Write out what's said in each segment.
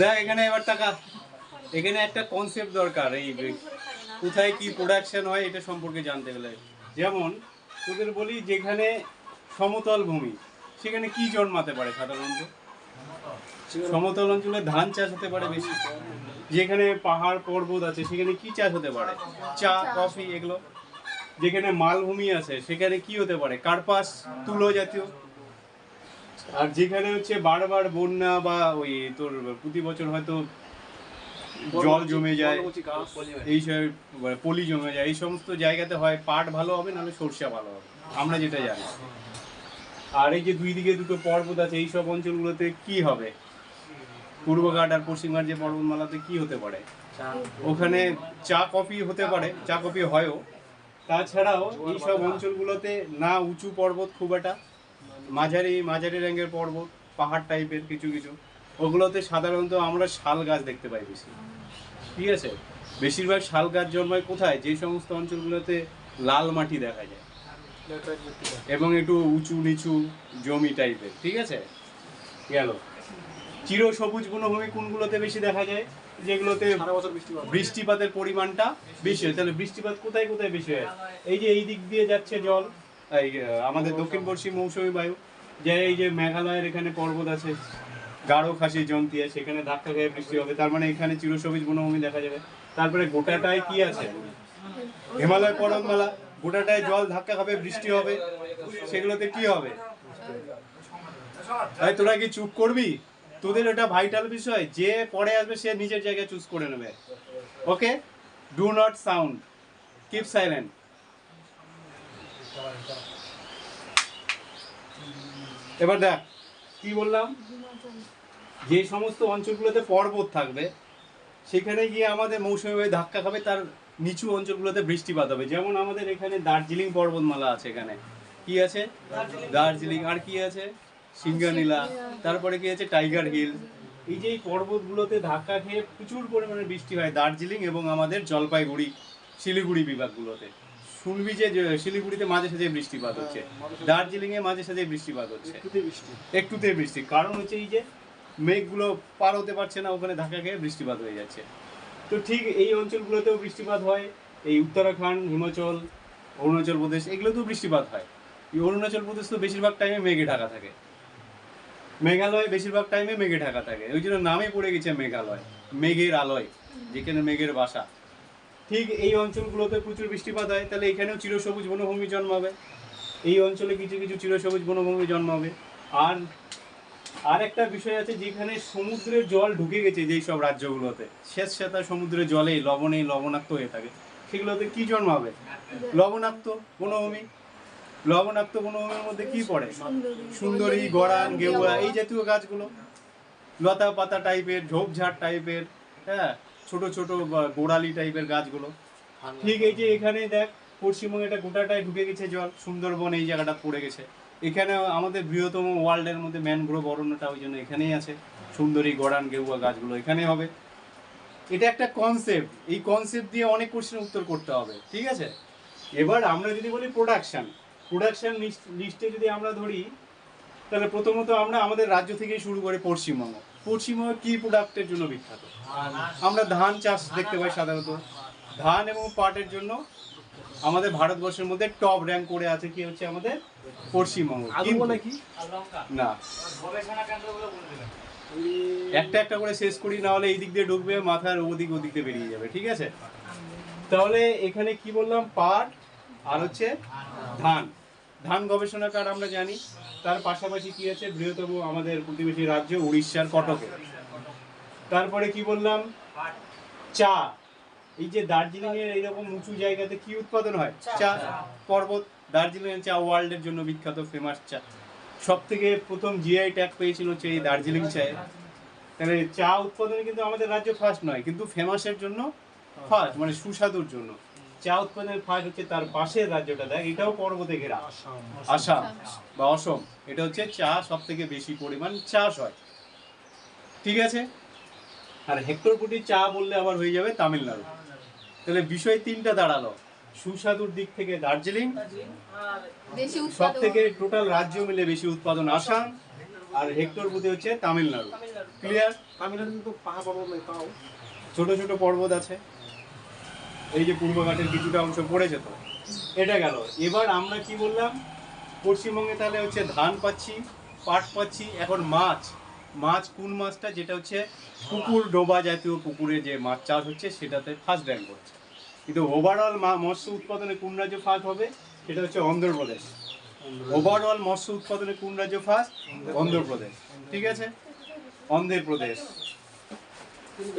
দেখ, এখানে এবার টাকা। এখানে একটা কনসেপ্ট দরকার, এই কোথায় কি প্রোডাকশন হয় এটা সম্পর্কে জানতে গেলে। যেমন, তোদের বলি যেখানে সমতল ভূমি, সেখানে কি জন্মাতে পারে সাধারণত? সমতল অঞ্চলে ধান চাষ হতে পারে বেশি। যেখানে পাহাড়, পর্বত আছে, সেখানে কি চাষ হতে পারে? চা, কফি এগুলো। যেখানে মালভূমি আছে, সেখানে কি হতে পারে? কার্পাস, তুলো জাতীয়। আর যেখানে হচ্ছে বারবার বন্যা বা ওই তোর প্রতি বছর হয়তো জল জমে যায় এই সব মানে পলি জমে যায় এই সমস্ত জায়গাতে হয় পাট ভালো হবে নাহলে সরষা ভালো হবে আমরা যেটা জানি। আর এই যে দুই দিকে দুটো পর্বত আছে এই সব অঞ্চলগুলোতে কি হবে? পূর্বঘাট আর পশ্চিমঘাট যে পর্বতমালাতে কি হতে পারে? ওখানে চা কফি হতে পারে চা কফি হয়ও। তাছাড়াও এই সব অঞ্চলগুলোতে না উঁচু পর্বত খুব একটা মাঝারি মাঝারি র্যাঙ্গের পর্বত পাহাড় টাইপের কিছু কিছু। ওগুলোতে সাধারণত আমরা শাল গাছ দেখতে পাই বেশি। ঠিক আছে? বেশিরভাগ শাল গাছ জন্মায় কোথায়? যে সমস্ত অঞ্চলগুলোতে লাল মাটি দেখা যায়। এবং একটু উঁচু নিচু জমি টাইপের ঠিক আছে? গেল। চির সবুজ বনভূমি কোনগুলোতে বেশি দেখা যায়? যেগুলোতে বৃষ্টিপাতের পরিমাণটা বেশি হয়। তাহলে বৃষ্টিপাত কোথায় কোথায় বেশি হয়? এই যে এই দিক দিয়ে যাচ্ছে জল। এই আমাদের দক্ষিণ পশ্চিম মৌসুমী বায়ু। যে এই যে মেঘালয়ের এখানে পর্বত আছে গাঢ় খাসি জন্তিয়া সেখানে ধাক্কা খেয়ে বৃষ্টি হবে। তার মানে এখানে চিরসবুজ বনভূমি দেখা যাবে। তারপরে গোটাটায় কি আছে? হিমালয় পর্বতমালা গোটাটায় জল ধাক্কা খাবে বৃষ্টি হবে। সেগুলোতে কি হবে? তাই তোরা কি চুপ করবি? তোদের এটা ভাইটাল বিষয়। যে পরে আসবে সে নিজের জায়গায় চুজ করে নেবে। Okay do not sound keep silent এবার দেখ কি বললাম? যে সমস্ত অঞ্চলগুলোতে পর্বত থাকবে সেখানে গিয়ে আমাদের মৌসুমী বায়ু ধাক্কা খাবে তার নিচু অঞ্চলগুলোতে বৃষ্টিপাত হবে। যেমন আমাদের এখানে দার্জিলিং পর্বতমালা আছে এখানে। কি আছে? দার্জিলিং। আর কি আছে? সিঙ্গানীলা তারপরে কি আছে? Tiger Hill. এই যে পর্বতগুলোতে ধাক্কা খেয়ে প্রচুর পরিমাণে বৃষ্টি হয় দার্জিলিং এবং আমাদের জলপাইগুড়ি শিলিগুড়ি বিভাগগুলোতে। শুনবি যে শিলিগুড়িতে মাঝে সাঝে বৃষ্টিপাত হচ্ছে দার্জিলিং এ মাঝে সাঝে বৃষ্টিপাত হচ্ছে। একটুতে বৃষ্টি। কারণ হচ্ছে এই যে মেঘগুলো পার হতে পারছে না ওখানে ধাক্কা খেয়ে বৃষ্টিপাত হয়ে যাচ্ছে। তো ঠিক এই অঞ্চলগুলোতেও বৃষ্টিপাত হয় এই উত্তরাখণ্ড হিমাচল অরুণাচল প্রদেশ এগুলোতেও বৃষ্টিপাত হয়। এই অরুণাচল প্রদেশ তো বেশিরভাগ টাইমে মেঘে ঢাকা থাকে। মেঘালয় বেশিরভাগ টাইমে মেঘে ঢাকা থাকে। ওই জন্য নামে পড়ে গেছে মেঘালয় মেঘের আলয় যেখানে মেঘের বাসা। ঠিক এই অঞ্চলগুলোতে প্রচুর বৃষ্টিপাত হয়, তাহলে এখানেও চিরসবুজ বনভূমি জন্মাবে। এই অঞ্চলে কিছু কিছু চিরসবুজ বনভূমি জন্মাবে। আর আর একটা বিষয় আছে যেখানে সমুদ্রের জল ঢুকে গেছে যেই সব রাজ্যগুলোতে শেষ সেতা সমুদ্রের জলে লবণে লবণাক্ত হয়ে থাকে। সেগুলোতে কি জন্মাবে? লবণাক্ত বনভূমি। লবণাক্ত বনভূমির মধ্যে কি পড়ে? সুন্দরী, গড়ান গেউয়া এই জাতীয় গাছগুলো। লতা পাতা টাইপের ঝোপঝাড় টাইপের হ্যাঁ। ছোট ছোট গোড়ালি টাইপের গাছগুলো। ঠিক এই যে এখানে দেখ পশ্চিমবঙ্গে এটা গোটাটায় ঢুকে গেছে জল সুন্দরবন এই জায়গাটা পড়ে গেছে। এখানে আমাদের বৃহত্তম ওয়ার্ল্ডের মধ্যে ম্যানগ্রোভ অরণ্যটা ওই জন্য এখানেই আছে সুন্দরী গড়ান গেউয়া গাছগুলো এখানেই হবে। এটা একটা কনসেপ্ট এই কনসেপ্ট দিয়ে অনেক কোশ্চেন উত্তর করতে হবে ঠিক আছে? এবার আমরা যদি বলি প্রোডাকশন প্রোডাকশন লিস্টে যদি আমরা ধরি তাহলে প্রথমত আমরা আমাদের রাজ্য থেকেই শুরু করে পশ্চিমবঙ্গ। পশ্চিমবঙ্গ কি প্রোডাক্টের জন্য বিখ্যাত? আমরা ধান চাষ দেখতে পাই সাধারণত। ধান এবং পাটের জন্য আমাদের ভারতবর্ষের মধ্যে টপ র্যাঙ্ক করে আছে কি হচ্ছে আমাদের পশ্চিমবঙ্গ। না। একটা একটা করে শেষ করি না হলে এই দিক দিয়ে ঢুকবে মাথার ওদিক ওদিক দিয়ে বেরিয়ে যাবে ঠিক আছে? তাহলে এখানে কি বললাম? পাট আর হচ্ছে ধান। ধান গবেষণাকার আমরা জানি। তার পাশাপাশি কি আছে? বৃহত্তম আমাদের প্রতিবেশী রাজ্য উড়িষ্যার কটকে। তারপরে কি বললাম? চা। এই যে দার্জিলিং এর এইরকম উঁচু জায়গাতে কি উৎপাদন হয়? চা। পর্বত। দার্জিলিং এর চা ওয়ার্ল্ডের জন্য বিখ্যাত ফেমাস চা। সব থেকে প্রথম জিআই ট্যাগ পেয়েছিল হচ্ছে এই দার্জিলিং চায়ে। তাহলে চা উৎপাদনে কিন্তু আমাদের রাজ্য ফার্স্ট নয় কিন্তু ফেমাসের জন্য ফার্স্ট মানে সুস্বাদুর জন্য। চা উৎপাদনের ফার্স্ট হচ্ছে তার পাশের রাজ্যটা দেখ এটাও পর্বতে ঘেরা। আসাম। বা অসম। এটা হচ্ছে চা সব থেকে বেশি পরিমাণ চাষ হয়। ঠিক আছে? আর হেক্টর প্রতি চা বললে আবার হয়ে যাবে তামিলনাড়ু। তাহলে বিষয় তিনটা দাঁড়াল। সুস্বাদুর দিক থেকে দার্জিলিং। সব থেকে টোটাল রাজ্য মিলে বেশি উৎপাদন আসাম। আর হেক্টর প্রতি হচ্ছে তামিলনাড়ু। ক্লিয়ার তামিলনাড়ু কিন্তু পাহাড় পর্বত নেই তাও। ছোট ছোট পর্বত আছে। এই যে পূর্বঘাটের কিছুটা অংশ পড়ে যেত। এটা গেল। এবার আমরা কি বললাম? পশ্চিমবঙ্গে তাহলে হচ্ছে ধান পাচ্ছি, পাট পাচ্ছি, এখন মাছ। মাছ কোন মাছটা যেটা হচ্ছে পুকুর ডোবা জাতীয় পুকুরে যে মাছ চাষ হচ্ছে, সেটাতে ফার্স্ট র্যাঙ্ক করছে কিন্তু ওভারঅল মৎস্য উৎপাদনে কোন রাজ্য ফার্স্ট হবে? সেটা হচ্ছে অন্ধ্রপ্রদেশ। ওভারঅল মৎস্য উৎপাদনে কোন রাজ্য ফার্স্ট অন্ধ্রপ্রদেশ। ঠিক আছে? অন্ধ্রপ্রদেশ।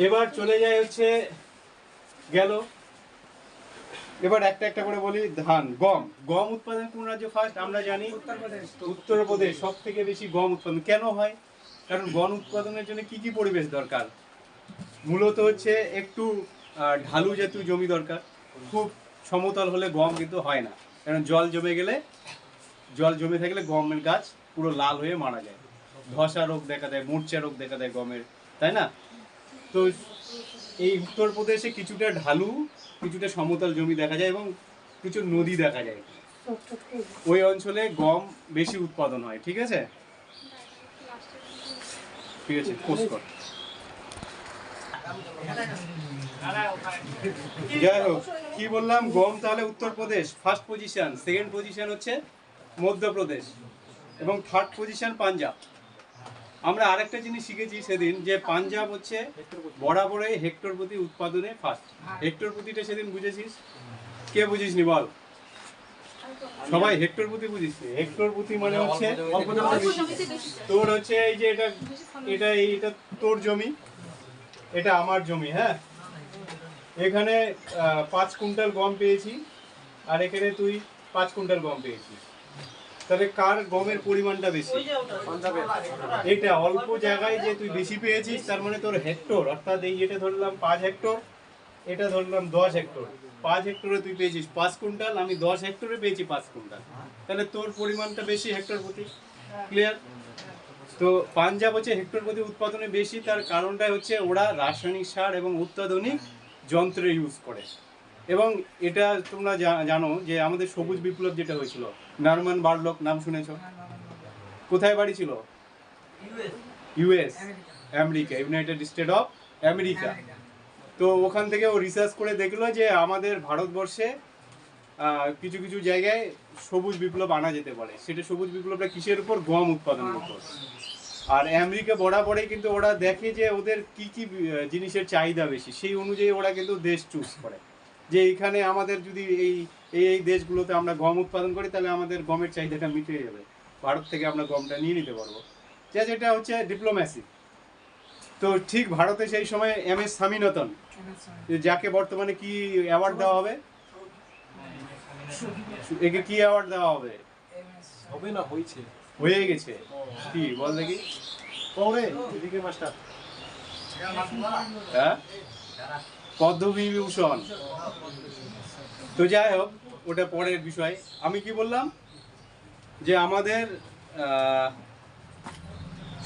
এবার চলে যায় হচ্ছে গেল এবার একটা একটা করে বলি ধান গম। গম উৎপাদন কোন রাজ্য ফার্স্ট আমরা জানি উত্তরপ্রদেশ। সব থেকে বেশি গম উৎপাদন। কেন হয়? কারণ গম উৎপাদনের জন্য কি কি পরিবেশ দরকার? মূলত হচ্ছে একটু ঢালু জাতীয় জমি দরকার। খুব সমতল হলে গম কিন্তু হয় না। কারণ জল জমে গেলে জল জমে থাকলে গমের গাছ পুরো লাল হয়ে মারা যায়। ধসা রোগ দেখা দেয় মূর্ছা রোগ দেখা দেয় গমের তাই না? তো এই উত্তরপ্রদেশে কিছুটা ঢালু কিছুটা সমতল জমি দেখা যায় এবং কিছু নদী দেখা যায়। ওই অঞ্চলে গম বেশি উৎপাদন হয় ঠিক আছে? ঠিক আছে পোস্ট কর। যাই হোক কি বললাম? গম তাহলে Uttar Pradesh first position second position হচ্ছে মধ্যপ্রদেশ এবং থার্ড পজিশন পাঞ্জাব। আমরা আরেকটা জিনিস শিখেছি সেদিন, যে পাঞ্জাব হচ্ছে বরাবরই হেক্টর প্রতি উৎপাদনে ফার্স্ট হেক্টর প্রতিটা সেদিন বুঝেছিস? কে বুঝিসনি বল? সবাই হেক্টর প্রতি বুঝিস হেক্টর প্রতি মানে হচ্ছে। তোর হচ্ছে এই যে এটা এটা এইটা তোর জমি, এটা আমার জমি হ্যাঁ? এখানে পাঁচ কুইন্টাল গম পেয়েছি, আর এখানে তুই পাঁচ কুইন্টাল গম পেয়েছিস। তাহলে কার গমের পরিমাণটা বেশি? এটা অল্প জায়গায় যে তুই বেশি পেয়েছিস, তার মানে তোর হেক্টর, অর্থাৎ এই এটা ধরলাম পাঁচ হেক্টর, এটা ধরলাম দশ হেক্টর। পাঁচ হেক্টরে তুই পেয়েছিস পাঁচ কুইন্টাল, আমি দশ হেক্টরে পেয়েছি পাঁচ কুইন্টাল। তাহলে তোর পরিমাণটা বেশি হেক্টর প্রতি। ক্লিয়ার তো পাঞ্জাব হচ্ছে হেক্টর প্রতি উৎপাদনে বেশি, তার কারণটা হচ্ছে ওরা রাসায়নিক সার এবং অত্যাধুনিক যন্ত্র ইউজ করে। এবং এটা তোমরা জানো যে আমাদের সবুজ বিপ্লব যেটা হয়েছিল, নারমান বার্লক, নাম শুনেছো? কোথায় বাড়ি ছিল? US America, United State of America. তো ওখান থেকে ও রিসার্চ করে দেখল যে আমাদের ভারতবর্ষে কিছু কিছু জায়গায় সবুজ বিপ্লব আনা যেতে পারে। সেটা সবুজ বিপ্লবটা কিসের উপর? গম উৎপাদনের উপর। আর আমেরিকা বরাবরই কিন্তু ওরা দেখে যে ওদের কি কি জিনিসের চাহিদা বেশি, সেই অনুযায়ী ওরা কিন্তু দেশ চুজ করে। যে এইখানে আমাদের যদি এই এই এই দেশগুলোতে আমরা গম উৎপাদন করি তাহলে আমাদের গমের চাহিদাটা মিটে যাবে। ভারত থেকে আমরা গমটা নিয়ে নিতে পারব। যে যেটা হচ্ছে ডিপ্লোম্যাসি তো ঠিক ভারতে সেই সময় এম এস স্বামীনাথন যে যাকে বর্তমানে কি অ্যাওয়ার্ড দেওয়া হবে? একে কি অ্যাওয়ার্ড দেওয়া হবে? হবে না হয়েছে। হয়ে গেছে। কি বল দেখি। পরে এদিকে মাস্টার। হ্যাঁ? পদ্মবিভূষণ। তো যাই হোক, ওটা পরের বিষয়। আমি কি বললাম? যে আমাদের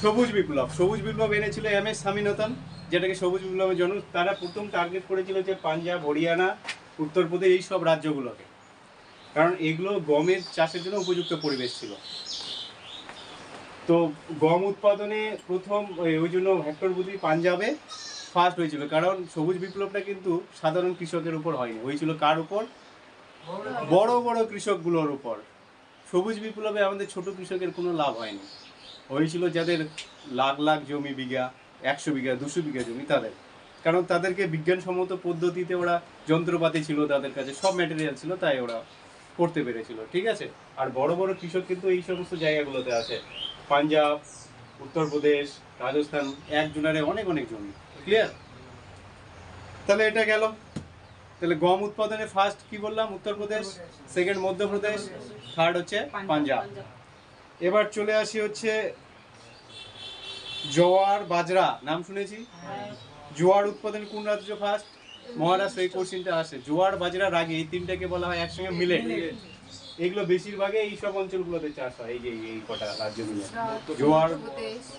সবুজ বিপ্লব। সবুজ বিপ্লব এনেছিল এম এস স্বামীনাথন, যেটাকে সবুজ বিপ্লবের জন্য তারা প্রথম টার্গেট করেছিল যে পাঞ্জাব, হরিয়ানা, উত্তরপ্রদেশ এই সব রাজ্যগুলোকে। কারণ এগুলো গমের চাষের জন্য উপযুক্ত পরিবেশ ছিল। তো গম উৎপাদনে প্রথম, ওই- জন্য হেক্টর প্রতি পাঞ্জাবে ফার্স্ট হয়েছিল, কারণ সবুজ বিপ্লবটা কিন্তু সাধারণ কৃষকের উপর হয়নি। হয়েছিল কার উপর? বড় বড় কৃষকগুলোর উপর। সবুজ বিপ্লবে আমাদের ছোট কৃষকের কোনো লাভ হয়নি। হয়েছিল যাদের লাখ লাখ জমি বিঘা, একশো বিঘা, দুশো বিঘা জমি, তাদের। কারণ তাদেরকে বিজ্ঞানসম্মত পদ্ধতিতে ওরা যন্ত্রপাতি ছিল তাদের কাছে, সব ম্যাটেরিয়াল ছিল, তাই ওরা করতে পেরেছিল, ঠিক আছে? আর বড় বড় কৃষক কিন্তু এই সমস্ত জায়গাগুলোতে আছে। পাঞ্জাব, উত্তরপ্রদেশ, রাজস্থান, এক জোনারে অনেক অনেক জমি। ক্লিয়ার তাহলে এটা গেল। তাহলে গম উৎপাদনে ফার্স্ট কি বললাম? উত্তরপ্রদেশ সেকেন্ড মধ্যপ্রদেশ থার্ড হচ্ছে পাঞ্জাব। এবার চলে আসি হচ্ছে জোয়ার বাজরা নাম শুনেছি? জোয়ার উৎপাদন কোন রাজ্য ফার্স্ট মহারাষ্ট্র এই কোশ্চিনটা আসে। জোয়ার বাজরা রাগে এই তিনটাকে বলা হয় একসঙ্গে মিলে। এগুলো বেশিরভাগই এই সব অঞ্চলগুলোতে চাষ হয় এই যে এই- এই কটা রাজ্য মিলে জোয়ার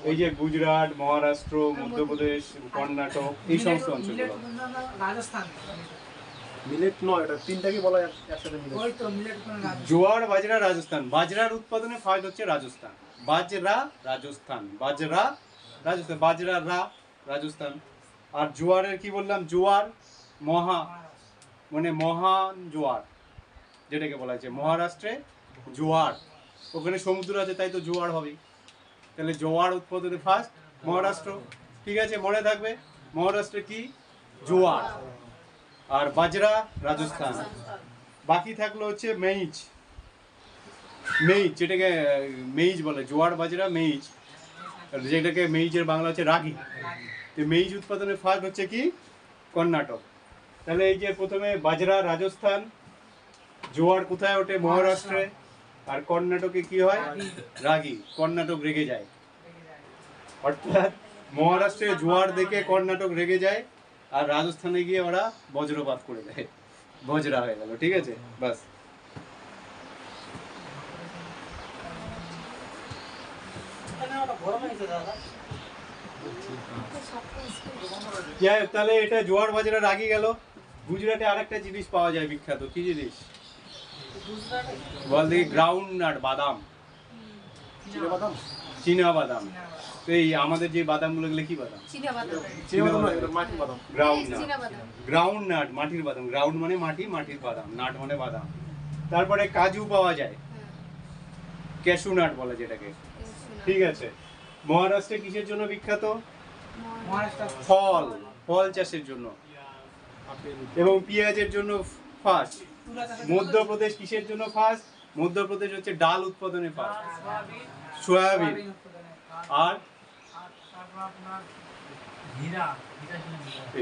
এই যে গুজরাট মহারাষ্ট্র মধ্যপ্রদেশ কর্ণাটক এই সমস্ত অঞ্চলগুলো। রাজস্থান। মিলেট নয় এটা তিনটাকে বলা একসাথে জোয়ার বাজরা রাজস্থান। বাজরার উৎপাদনে ফার্স্ট হচ্ছে রাজস্থান। বাজরা রাজস্থান। বাজরা রাজস্থান। বাজরা রা রাজস্থান। আর জোয়ারের কি বললাম? জোয়ার মহা। মানে মহান জোয়ার। যেটাকে বলা হয়েছে, মহারাষ্ট্রে জোয়ার। ওখানে সমুদ্র আছে, তাই তো জোয়ার হবে তাহলে জোয়ার উৎপাদনে ফার্স্ট মহারাষ্ট্র। ঠিক আছে, মনে থাকবে, মহারাষ্ট্রে কি? জোয়ার। আর বাজরা, রাজস্থান। বাকি থাকল হচ্ছে মেইজ। মেইজ, যেটাকে, মেইজ বলে, জোয়ার, বাজরা, মেইজ। যেটাকে মেইজের বাংলা হচ্ছে রাগি। তো মেইজ উৎপাদনে ফার্স্ট হচ্ছে কি? কর্ণাটক। তাহলে এই যে প্রথমে বাজরা, রাজস্থান জোয়ার কোথায় ওঠে মহারাষ্ট্রে? আর কর্ণাটকে কি হয়? রাগি। কর্ণাটক রেগে যায়। অর্থাৎ মহারাষ্ট্রে জোয়ার দেখে কর্ণাটক রেগে যায় আর রাজস্থানে গিয়ে ওরা বজ্রপাত করে দেয়। বজ্রা হয়ে গেল ঠিক আছে? বাস। তাহলে এটা জোয়ার বাজরা রাগি গেল। গুজরাটে আরেকটা জিনিস পাওয়া যায় বিখ্যাত। কি জিনিস? বল দেখি গ্রাউন্ড নাট বাদাম। চিনে বাদাম? চীনা বাদাম। তো এই আমাদের যে বাদামগুলো গেলে কি বাদাম? গ্রাউন্ড নাট গ্রাউন্ড নাট মাটির বাদাম। গ্রাউন্ড মানে মাটি মাটির বাদাম। নাট মানে বাদাম। তারপরে কাজু পাওয়া যায়। ক্যাশু নাট বলে যেটাকে। ঠিক আছে। মহারাষ্ট্রে কিসের জন্য বিখ্যাত? ফল। ফল চাষের জন্য। এবং পেঁয়াজের জন্য ফার্স্ট। মধ্যপ্রদেশ কিসের জন্য ফার্স্ট মধ্যপ্রদেশ হচ্ছে ডাল উৎপাদনে ফার্স্ট সয়াবিন। আর?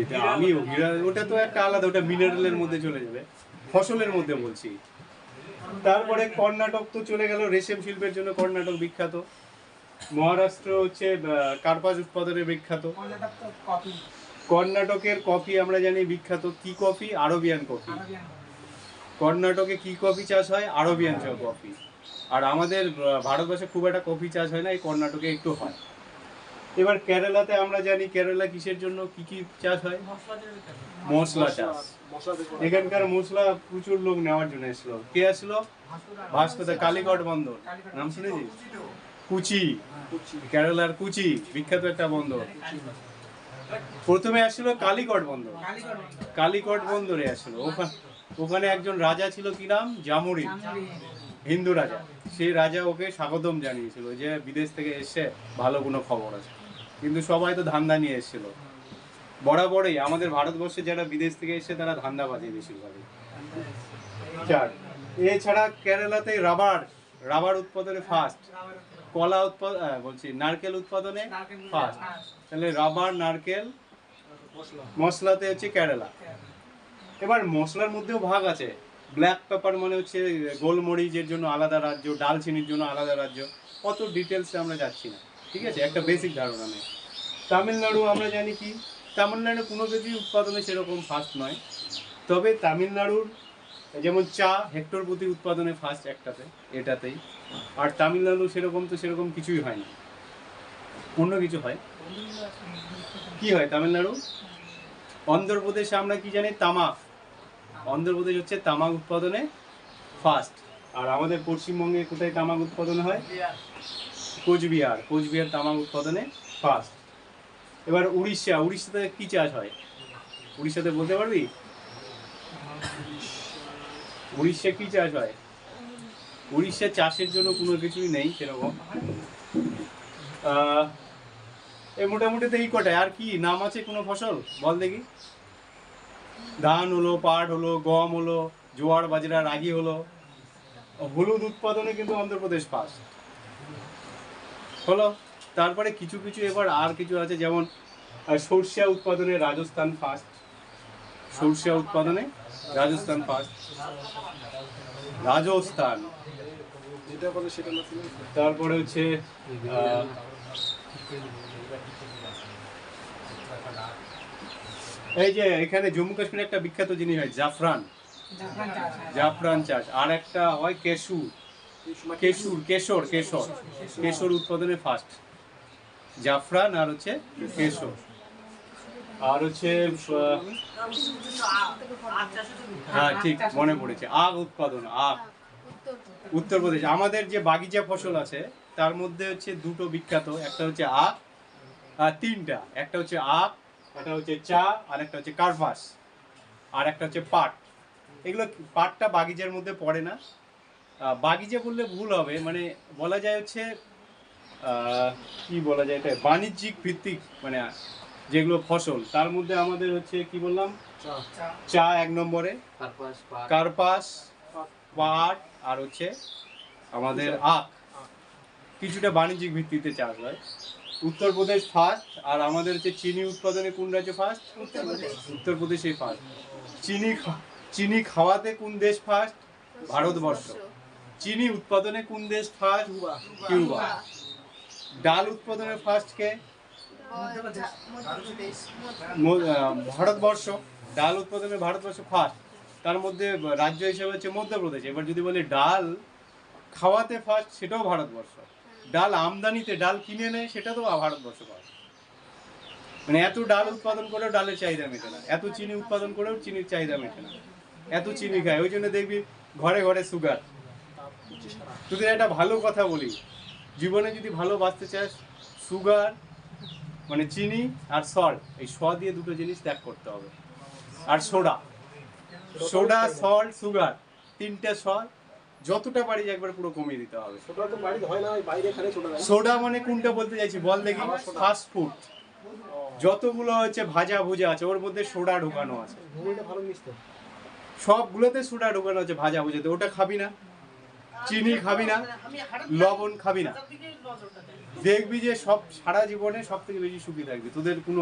এটা আমিও হীরা ওটা তো একটা আলাদা ওটা মিনারেলের মধ্যে চলে যাবে। ফসলের মধ্যে বলছি। তারপরে কর্ণাটক তো চলে গেল রেশম শিল্পের জন্য কর্ণাটক বিখ্যাত। মহারাষ্ট্র হচ্ছে কার্পাস উৎপাদনে বিখ্যাত। কর্ণাটকের কফি আমরা জানি বিখ্যাত। কি কফি আরবিয়ান কফি কর্ণাটকে কি কফি চাষ হয়? আরবিয়ান চ কফি। আর আমাদের ভারতবর্ষে খুব একটা কফি চাষ হয় না, এই কর্ণাটকে একটু হয়। এবার কেরালাতে আমরা জানি, কেরালা কিসের জন্য কি কি চাষ হয়? মশলা চাষ। এখানকার মশলা প্রচুর লোক নেওয়ার জন্য এসলো কে আসলো? ভাস্কর কালীগড় বন্দর। নাম শুনেছিস? কুচি। কুচি। কেরালার কুচি, বিখ্যাত একটা বন্দর। প্রথমে আসলো কালীগড় বন্দর। কালীগড় বন্দরে আসলো। ওখানে ওখানে একজন রাজা ছিল কি নাম? জামুরি হিন্দু রাজা। সেই রাজা ওকে স্বাগতম জানিয়েছিল যে বিদেশ থেকে এসে ভালো কোনো খবর আছে। কিন্তু সবাই তো ধান্দা নিয়ে এসেছিল। বরাবরই আমাদের ভারতবর্ষে যারা বিদেশ থেকে এসে তারা ধান্দা ধান্দাবাজি বেশিরভাগই চার এছাড়া কেরালাতে রাবার রাবার উৎপাদনে ফার্স্ট কলা উৎপাদন বলছি নারকেল উৎপাদনে ফার্স্ট তাহলে রাবার নারকেল মশলাতে হচ্ছে কেরালা। এবার মশলার মধ্যেও ভাগ আছে। ব্ল্যাক পেপার মানে হচ্ছে গোলমরিচের জন্য আলাদা রাজ্য, ডালচিনির জন্য আলাদা রাজ্য। অত ডিটেলসে আমরা যাচ্ছি না, ঠিক আছে? একটা বেসিক ধারণা নেই। তামিলনাড়ু আমরা জানি কি? তামিলনাড়ু কোনো কিছুই উৎপাদনে সেরকম ফার্স্ট নয়। তবে তামিলনাড়ুর যেমন চা হেক্টর প্রতি উৎপাদনে ফার্স্ট একটাতে, এটাতেই। আর তামিলনাড়ু সেরকম তো সেরকম কিছুই হয় না। অন্য কিছু হয়? কি হয় তামিলনাড়ু? অন্ধ্রপ্রদেশে আমরা কি জানি? তামাক। অন্ধ্রপ্রদেশ হচ্ছে তামাক উৎপাদনে ফার্স্ট আর আমাদের পশ্চিমবঙ্গে কোথায় তামাক উৎপাদন হয়? কোচবিহার। কোচবিহার তামাক উৎপাদনে ফার্স্ট এবার উড়িষ্যা। উড়িষ্যাতে কি চাষ হয়? উড়িষ্যাতে বলতে পারবি? উড়িষ্যা কি চাষ হয়? উড়িষ্যা চাষের জন্য কোনো কিছুই নেই সেরকম। এই মোটামুটি তো এই কটায়। আর কি, নাম আছে কোনো ফসল? বল দেখি। ধান হলো পাট হলো গম হলো জোয়ার বাজরা রাগি হলো। হলুদ উৎপাদনে কিন্তু অন্ধ্রপ্রদেশ ফার্স্ট হলো তারপরে কিছু কিছু এবার আর কিছু আছে যেমন আহ, উৎপাদনে রাজস্থান ফার্স্ট সর্ষে উৎপাদনে রাজস্থান ফার্স্ট রাজস্থান। তারপরে হচ্ছে এই যে এখানে জম্মু কাশ্মীরে একটা বিখ্যাত জিনিস হয় জাফরান। জাফরান চাষ আর একটা হয় কেশু কেশুর কেশর কেশর। কেশর উৎপাদনে ফার্স্ট জাফরান আর হচ্ছে কেশর। আর হচ্ছে হ্যাঁ ঠিক মনে পড়েছে। আখ উৎপাদন আখ। উত্তরপ্রদেশ আমাদের যে বাগিচা ফসল আছে তার মধ্যে হচ্ছে দুটো বিখ্যাত। একটা হচ্ছে আখ আর তিনটা। একটা হচ্ছে আখ একটা হচ্ছে চা আর একটা হচ্ছে কার্পাস আর একটা হচ্ছে পাট। এগুলো পাটটা বাগিচার মধ্যে পড়ে না। বাগিচা বললে ভুল হবে মানে বলা যায় হচ্ছে কি বলা যায় এটা বাণিজ্যিক ভিত্তিক মানে যেগুলো ফসল। তার মধ্যে আমাদের হচ্ছে কি বললাম? চা। এক নম্বরে কার্পাস পাট। আর হচ্ছে আমাদের আখ। কিছুটা বাণিজ্যিক ভিত্তিতে চাষ হয়। উত্তরপ্রদেশ ফার্স্ট আর আমাদের হচ্ছে চিনি উৎপাদনে কোন রাজ্য ফার্স্ট উত্তরপ্রদেশ। ফার্স্ট চিনি চিনি খাওয়াতে কোন দেশ ফার্স্ট ভারতবর্ষ। চিনি উৎপাদনে কোন দেশ ফার্স্ট কিউবা ডাল উৎপাদনে ফার্স্ট কে? ভারতবর্ষ। ডাল উৎপাদনে ভারতবর্ষ ফার্স্ট তার মধ্যে রাজ্য হিসেবে হচ্ছে মধ্যপ্রদেশ। এবার যদি বলি ডাল খাওয়াতে ফার্স্ট সেটাও ভারতবর্ষ। ডাল আমদানিতে ডাল কিনে নেয় সেটা তো ভারতবর্ষ ফার্স্ট মানে এত ডাল উৎপাদন করেও ডালের চাহিদা মেটে না। এত চিনি উৎপাদন করেও চিনির চাহিদা মেটে না। এত চিনি খায় ওই জন্য দেখবি ঘরে ঘরে সুগার তোদের একটা ভালো কথা বলি জীবনে যদি ভালো বাঁচতে চাস সুগার মানে চিনি আর সল্ট এই স দিয়ে দুটো জিনিস ত্যাগ করতে হবে। আর সোডা সোডা সল্ট সুগার তিনটে সল যতটা পারিস একবার পুরো কমিয়ে দিতে হবে। সোডা মানে কোনটা বলতে চাইছি? বল দেখি। ফাস্ট ফুড যতগুলো হচ্ছে ভাজা ভুজা আছে ওর মধ্যে সোডা ঢোকানো আছে। সবগুলোতে সোডা ঢোকানো আছে ভাজা ভুজাতে। ওটা খাবি না। চিনি খাবি না। লবণ খাবি না। দেখবি যে সব সারা জীবনে সব থেকে বেশি সুখী থাকবি। তোদের কোনো